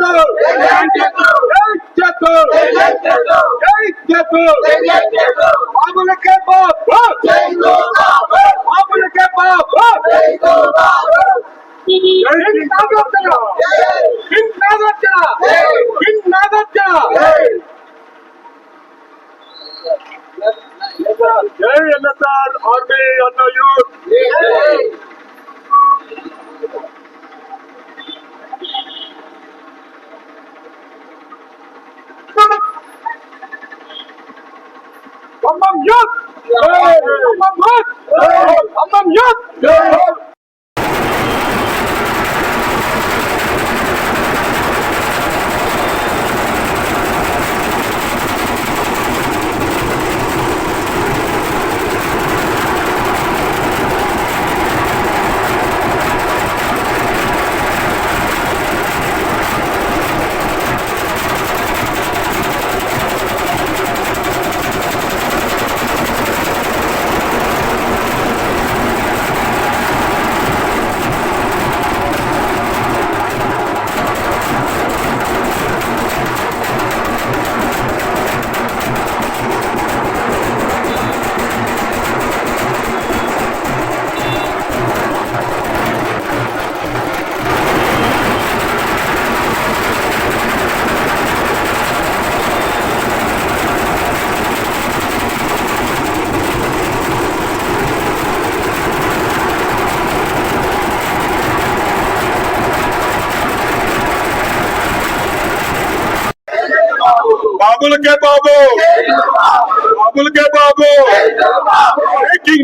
Jug జై జగ్గు జై జగ్గు బాబులకే బాబు బాబులకే బాబు king Nagarjuna king Nagarjuna king Nagarjuna జై ఎన్ఎస్ఆర్ ఆర్మీ అన్న youth Khammam youth Khammam youth Khammam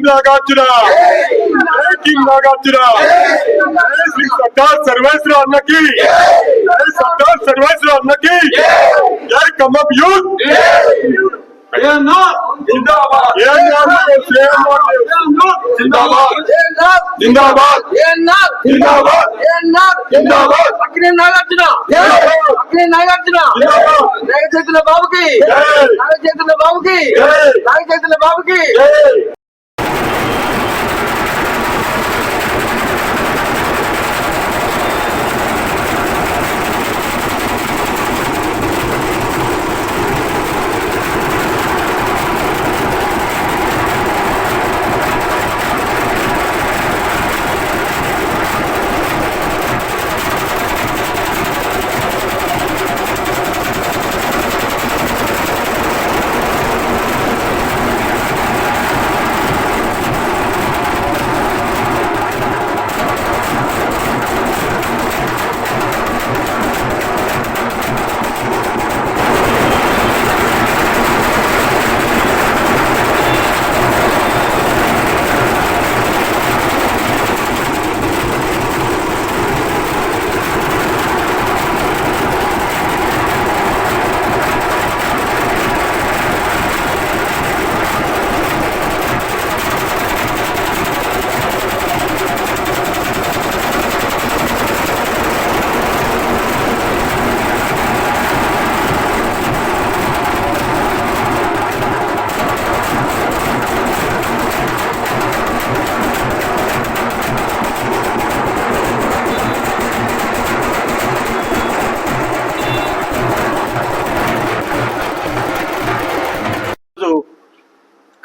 Nagarjuna. జై కింగ్ నాగార్జున. సర్దార్ సర్వేశ్వర అన్నకి. జై సర్దార్ సర్వేశ్వర అన్నకి. జై కమ్మప్ యూత్. జిందాబాద్. జిందాబాద్. జిందాబాద్. జిందాబాద్. జిందాబాద్. అక్కినే నాగార్జున. అక్కినే నాగార్జున. నాగ చేతుల బాబుకి. నాగ చేతుల బాబుకి. నాగ చేతుల బాబుకి.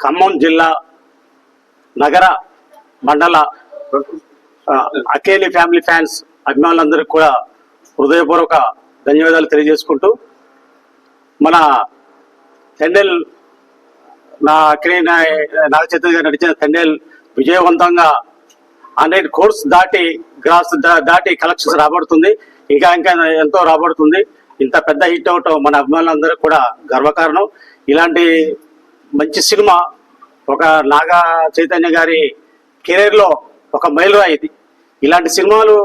ఖమ్మం జిల్లా నగర మండల అకేలి ఫ్యామిలీ ఫ్యాన్స్ అభిమానులందరికీ కూడా హృదయపూర్వక ధన్యవాదాలు తెలియజేసుకుంటూ మన తెండెల్ నా అక్కడే నాగ చైతన్య గారు నడిచిన తెండెల్ విజయవంతంగా హండ్రెడ్ కోర్స్ దాటి గ్రాస్ దాటి కలెక్షన్స్ రాబడుతుంది. ఇంకా ఇంకా ఎంతో రాబడుతుంది. ఇంత పెద్ద హిట్ అవటం మన అభిమానులందరికీ కూడా గర్వకారణం. ఇలాంటి మంచి సినిమా ఒక నాగా చైతన్య గారి కెరీర్లో ఒక మైలురాయి ఇది. ఇలాంటి సినిమాలు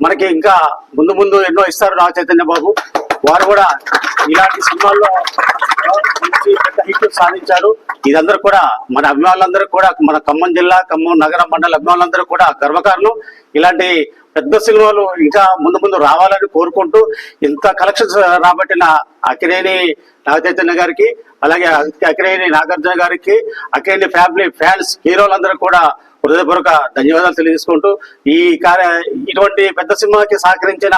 మనకి ఇంకా ముందు ముందు ఎన్నో ఇస్తారు నాగ చైతన్య బాబు. వారు కూడా ఇలాంటి సినిమాల్లో మంచి పెద్ద హిట్ సాధించారు. ఇదందరూ కూడా మన అభిమానులందరూ కూడా మన ఖమ్మం జిల్లా ఖమ్మం నగర మండల అభిమానులందరూ కూడా గర్వకారణం. ఇలాంటి పెద్ద సినిమాలు ఇంకా ముందు ముందు రావాలని కోరుకుంటూ ఇంత కలెక్షన్స్ రాబట్టిన అకినేని నాగచైతన్య గారికి అలాగే అకినేని నాగార్జున గారికి అకినేని ఫ్యామిలీ ఫ్యాన్స్ హీరోలందరూ కూడా హృదయపూర్వక ధన్యవాదాలు తెలియజేసుకుంటూ ఈ కార్య ఇటువంటి పెద్ద సినిమాకి సహకరించిన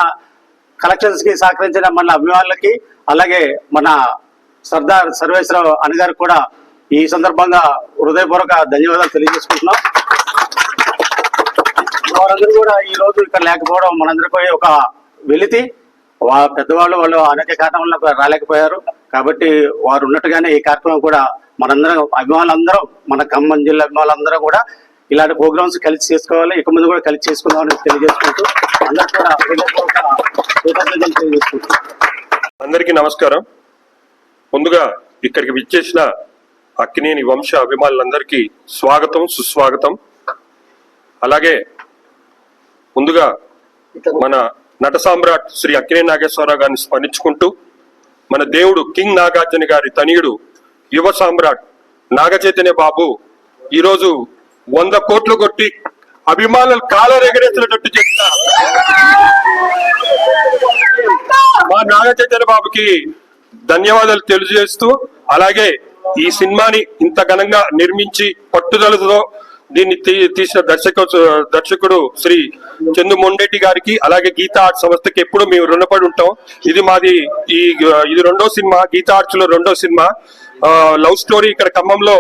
కలెక్షన్స్కి సహకరించిన మన అభిమానులకి అలాగే మన సర్దార్ సర్వేశ్వరరావు అని గారికి కూడా ఈ సందర్భంగా హృదయపూర్వక ధన్యవాదాలు తెలియజేసుకుంటున్నాం. వారందరూ కూడా ఈ రోజు ఇక్కడ లేకపోవడం మనందరికీ ఒక వెలితి. పెద్దవాళ్ళు వాళ్ళు అనేక కారణం వల్ల రాలేకపోయారు. కాబట్టి వారు ఉన్నట్టుగానే ఈ కార్యక్రమం కూడా మనందరం అభిమానులందరం మన ఖమ్మం జిల్లా అభిమానులందరం కూడా ఇలాంటి ప్రోగ్రామ్స్ కలిసి చేసుకోవాలి. ఇక ముందు కూడా కలిసి చేసుకుందామని తెలియజేసుకుంటూ అందరూ కూడా కృతజ్ఞతలు తెలియజేసుకుంటూ అందరికీ నమస్కారం. ముందుగా ఇక్కడికి విచ్చేసిన అక్కినేని వంశ అభిమానులందరికీ స్వాగతం సుస్వాగతం. అలాగే ముందుగా మన నట సామ్రాట్ శ్రీ అక్కినేని నాగేశ్వరరావు గారిని స్మరించుకుంటూ మన దేవుడు కింగ్ నాగార్జున గారి తనయుడు యువ సామ్రాట్ నాగచైతన్య బాబు ఈరోజు వంద కోట్లు కొట్టి అభిమానులు కాలరెగరేసినట్టు చెప్తా మా నాగచైతన్య బాబుకి ధన్యవాదాలు తెలియజేస్తూ అలాగే ఈ సినిమాని ఇంత ఘనంగా నిర్మించి పట్టుదలతో దీన్ని తీ- తీసిన దర్శక దర్శకుడు శ్రీ చందు మొండెడ్డి గారికి అలాగే గీతా ఆర్ట్స్ సంస్థకి ఎప్పుడు మేము రుణపడి ఉంటాం. ఇది మాది ఈ ఇది రెండో సినిమా గీతా ఆర్ట్స్లో రెండో సినిమా. లవ్ స్టోరీ ఇక్కడ ఖమ్మంలో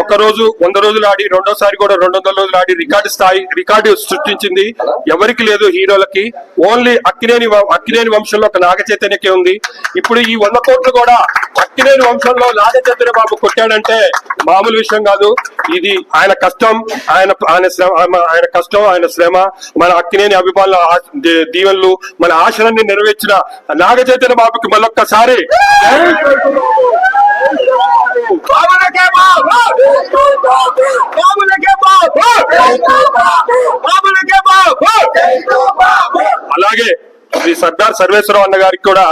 ఒక రోజు వంద రోజులు ఆడి రెండోసారి కూడా రెండు వందల రోజులు ఆడి రికార్డు స్థాయి రికార్డు సృష్టించింది ఎవరికి లేదు హీరోలకి ఓన్లీ అక్కినేని అక్కినేని వంశంలో ఒక నాగ చైతన్యకే ఉంది ఇప్పుడు ఈ వంద కోట్లు కూడా అక్కినేని వంశంలో నాగ చైతన్య బాబు కొట్టాడంటే మామూలు విషయం కాదు ఇది ఆయన కష్టం ఆయన ఆయన శ్రమ ఆయన- కష్టం ఆయన శ్రమ మన అక్కినేని అభిమానుల దీవెనలు మన ఆశలన్నీ నెరవేర్చిన నాగ చైతన్య బాబుకి మళ్ళొక్కసారి అలాగే శ్రీ సర్దార్ సర్వేశ్వరరావు అన్న గారికి కూడా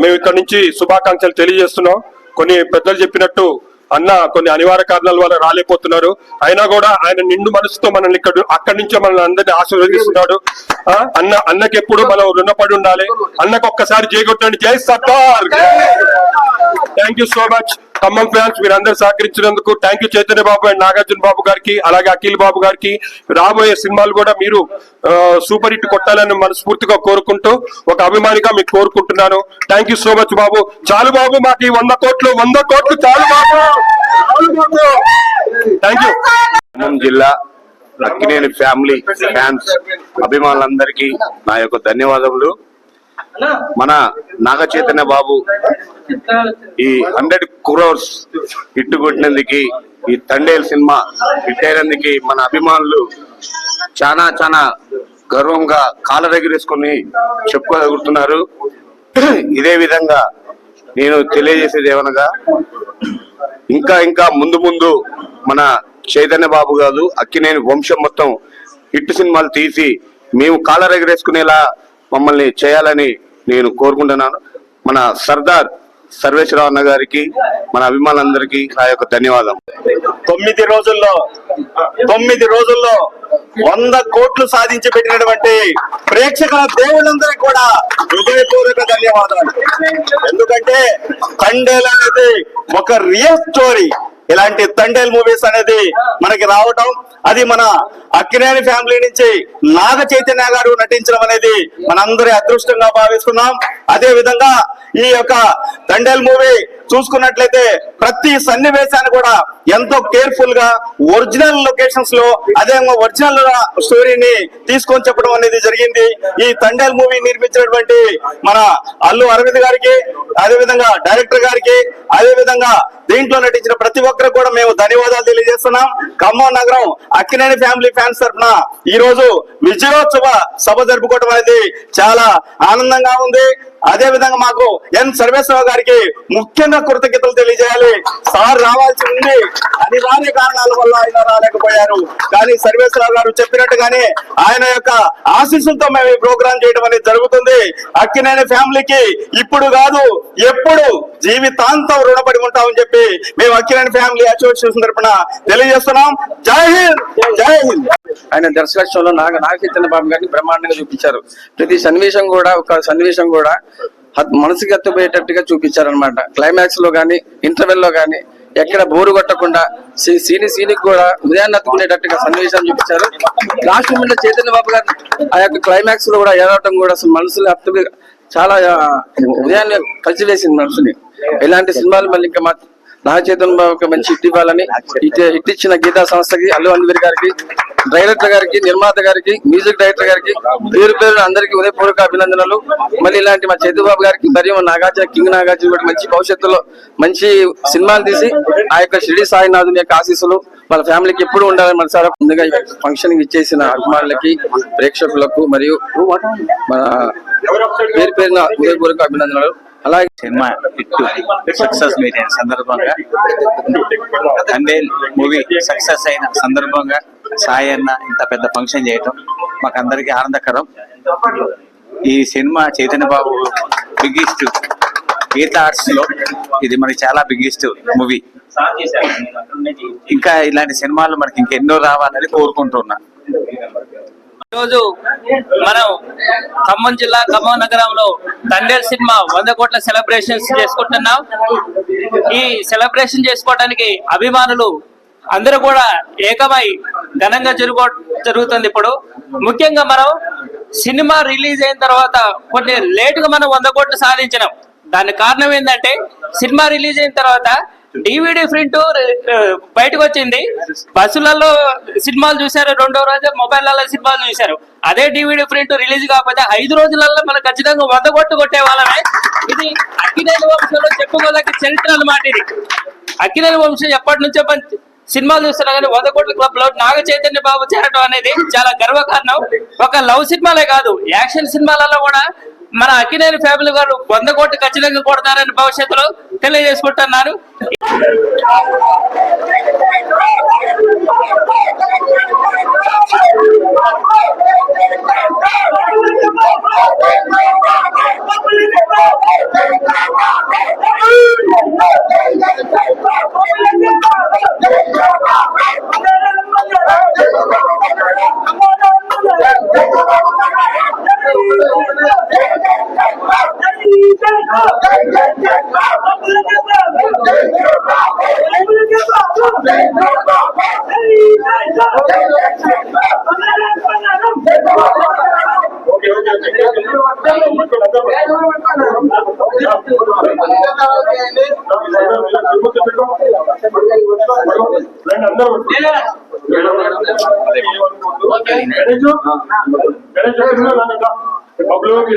మేము ఇక్కడ నుంచి శుభాకాంక్షలు తెలియజేస్తున్నాం. కొన్ని పెద్దలు చెప్పినట్టు అన్న కొన్ని అనివార్య కారణాల వల్ల రాలేకపోతున్నారు. అయినా కూడా ఆయన నిండు మనసుతో మనల్ని ఇక్కడ అక్కడి నుంచే మనల్ని అందరినీ ఆశీర్వదిస్తున్నాడు. అన్న అన్నకి ఎప్పుడు మనం రుణపడి ఉండాలి. అన్నకు ఒక్కసారి జయగొట్టండి జై Sardar! Thank you so much Khammam fans మీరందరూ సహకరించినందుకు థ్యాంక్ యూ చైతన్య బాబు అండ్ నాగార్జున బాబు గారికి అలాగే అఖిల్ బాబు గారికి. రాబోయే సినిమాలు కూడా మీరు సూపర్ హిట్ కొట్టాలని మనస్ఫూర్తిగా కోరుకుంటూ ఒక అభిమానిగా మీకు కోరుకుంటున్నాను. థ్యాంక్ యూ సో మచ్ బాబు. చాలు బాబు మాకు ఈ వంద కోట్లు వంద కోట్లు చాలు బాబు. థ్యాంక్ యూ ఖమ్మం జిల్లా అక్కినేని ఫ్యామిలీ ఫ్యాన్స్ అభిమానులందరికీ నా యొక్క ధన్యవాదములు. మన నాగ చైతన్య బాబు ఈ హండ్రెడ్ క్రోర్స్ హిట్ కొట్టినందుకు ఈ తండేల్ సినిమా హిట్ అయినందుకు మన అభిమానులు చాలా చాలా గర్వంగా కాళ్ళ దగ్గరేసుకొని చెప్పుకోగలుగుతున్నారు. ఇదే విధంగా నేను తెలియజేసేది ఏమనగా ఇంకా ఇంకా ముందు ముందు మన చైతన్య బాబు కాదు అక్కినేని వంశం మొత్తం హిట్ సినిమాలు తీసి మేము కాలర్ ఎగరేసుకునేలా మమ్మల్ని చేయాలని నేను కోరుకుంటున్నాను. మన సర్దార్ సర్వేశ్వరరావు అన్న గారికి మన అభిమానులందరికీ నా యొక్క ధన్యవాదం. తొమ్మిది రోజుల్లో తొమ్మిది రోజుల్లో వంద కోట్లు సాధించి పెట్టినటువంటి ప్రేక్షకుల దేవుళ్ళందరికీ కూడా హృదయపూర్వక ధన్యవాదాలు. ఎందుకంటే తండేలు అనేది ఒక రియల్ స్టోరీ ఇలాంటి తండేల్ మూవీస్ అనేది మనకి రావటం అది మన అక్కినేని ఫ్యామిలీ నుంచి నాగ చైతన్య గారు నటించడం అనేది మనందరి అదృష్టంగా భావిస్తున్నాం. అదే విధంగా ఈ యొక్క తండేల్ మూవీ చూసుకున్నట్లయితే ప్రతి సన్నివేశాన్ని కూడా ఎంతో కేర్ఫుల్గా ఒరిజినల్ లొకేషన్స్లో అదే ఒరిజినల్ స్టోరీని తీసుకొని చెప్పడం అనేది జరిగింది. ఈ తండేల్ మూవీ నిర్మించినటువంటి మన అల్లు అరవింద్ గారికి అదే విధంగా డైరెక్టర్ గారికి అదే విధంగా దీంట్లో నటించిన ప్రతి ఒక్కరికి కూడా మేము ధన్యవాదాలు తెలియజేస్తున్నాం. ఖమ్మం నగరం అక్కినేని ఫ్యామిలీ ఫ్యాన్స్ తరఫున ఈ రోజు విజయోత్సవ సభ జరుపుకోవడం అనేది చాలా ఆనందంగా ఉంది. అదే విధంగా మాకు ఎన్ సర్వేశ్వర గారికి ముఖ్యంగా కృతజ్ఞతలు తెలియజేయాలి. సార్ రావాల్సి ఉంది అనివార్య కారణాల వల్ల ఆయన రాలేకపోయారు. కానీ సర్వేశ్వరరావు గారు చెప్పినట్టుగానే ఆయన యొక్క ఆశీస్సులతో మేము ఈ ప్రోగ్రాం చేయడం అనేది జరుగుతుంది. అక్కినేని ఫ్యామిలీకి ఇప్పుడు కాదు ఎప్పుడు జీవితాంతం రుణపడి ఉంటామని చెప్పి మేము అక్కినేని ఫ్యామిలీ అసోసియేషన్ తరఫున తెలియజేస్తున్నాం. జై హింద్! జై హింద్! ఆయన దర్శకత్వంలో నాగ నాగచైతన్య బాబు గారిని బ్రహ్మాండంగా చూపించారు. ప్రతి సన్నివేశం కూడా ఒక సన్నివేశం కూడా మనసుకి హత్తుపోయేటట్టుగా చూపించారనమాట క్లైమాక్స్లో గానీ ఇంటర్వెల్లో గానీ ఎక్కడ బోరు కొట్టకుండా సీని సీనికి కూడా ఉదయాన్ని అత్తుకునేటట్టుగా సన్నివేశం చూపించారు. లాస్ట్ మూమెంట్లో చైతన్య బాబు గారు ఆ యొక్క క్లైమాక్స్లో కూడా ఏడవటం కూడా అసలు మనసులు హత్తుగా చాలా ఉదయాన్నే కలిసి వేసింది మనసుని. ఇలాంటి సినిమాలు మళ్ళీ ఇంకా మా నాగ చైతన్య బాబుకి మంచి హిట్ ఇవ్వాలని హిట్ ఇచ్చిన గీతా సంస్థకి అల్లు అన్వీర్ గారికి డైరెక్టర్ గారికి నిర్మాత గారికి మ్యూజిక్ డైరెక్టర్ గారికి పేరు పేరు అందరికీ ఉదయపూర్వక అభినందనలు. మళ్ళీ ఇలాంటి మా చైతు గారికి మరియు నాగార్జున కింగ్ నాగార్జున కూడా మంచి భవిష్యత్తులో మంచి సినిమాలు తీసి ఆ యొక్క షిరిడి సాయినాథుని యొక్క ఆశీస్సులు వాళ్ళ ఫ్యామిలీకి ఎప్పుడు ఉండాలని మనసారా ముందుగా ఫంక్షన్ ఇచ్చేసిన అభిమానులకి ప్రేక్షకులకు మరియు మన పేరు పేరున ఉదయపూర్వక అభినందనలు. అలాగే సినిమా హిట్ సక్సెస్ మీట్ సందర్భంగా తండేల్ మూవీ సక్సెస్ అయిన సందర్భంగా సాయి అన్న ఇంత పెద్ద ఫంక్షన్ చేయటం మాకందరికి ఆనందకరం. ఈ సినిమా చైతన్య బాబు బిగ్గెస్ట్ గీత ఆర్ట్స్లో ఇది మనకి చాలా బిగ్గెస్ట్ మూవీ ఇంకా ఇలాంటి సినిమాలు మనకి ఇంకెన్నో రావాలని కోరుకుంటున్నా. ఈరోజు మనం ఖమ్మం జిల్లా ఖమ్మం నగరంలో తండేల్ సినిమా వంద కోట్ల సెలబ్రేషన్స్ చేసుకుంటున్నాం. ఈ సెలబ్రేషన్ చేసుకోవడానికి అభిమానులు అందరూ కూడా ఏకమై ఘనంగా జరుగు జరుగుతుంది ఇప్పుడు. ముఖ్యంగా మనం సినిమా రిలీజ్ అయిన తర్వాత కొన్ని లేటుగా మనం వంద కోట్లు సాధించినాం. దానికి కారణం ఏంటంటే సినిమా రిలీజ్ అయిన తర్వాత డివిడి ప్రింట్ బయటకు వచ్చింది. బస్సులలో సినిమాలు చూశారు రెండో రోజు మొబైల్లలో సినిమాలు చూశారు. అదే డివిడి ప్రింట్ రిలీజ్ కాకపోతే ఐదు రోజులలో మనం ఖచ్చితంగా వంద కొట్టు కొట్టే వాళ్ళమే. ఇది అక్కినేని వంశంలో చెప్పుకోదగ్గ చరిత్ర అన్నమాట ఇది. అక్కినేని వంశం ఎప్పటి నుంచో సినిమాలు చూస్తున్నా కానీ వంద కోట్ల క్లబ్లో నాగ చైతన్య బాబు చేరడం అనేది చాలా గర్వకారణం. ఒక లవ్ సినిమాలే కాదు యాక్షన్ సినిమాలలో కూడా మన అక్కినేని ఫ్యామిలీ గారు వంద కోట్లు ఖచ్చితంగా కొడతారని భవిష్యత్తులో తెలియజేసుకుంటున్నాను.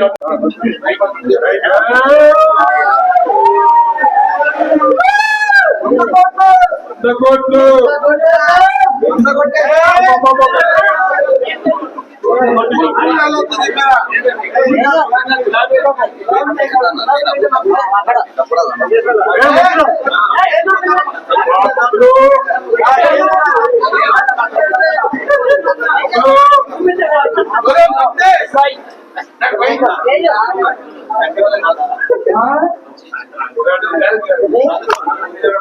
Gracias. కోట్లు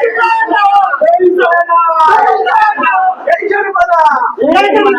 এই জন্য এই জন্য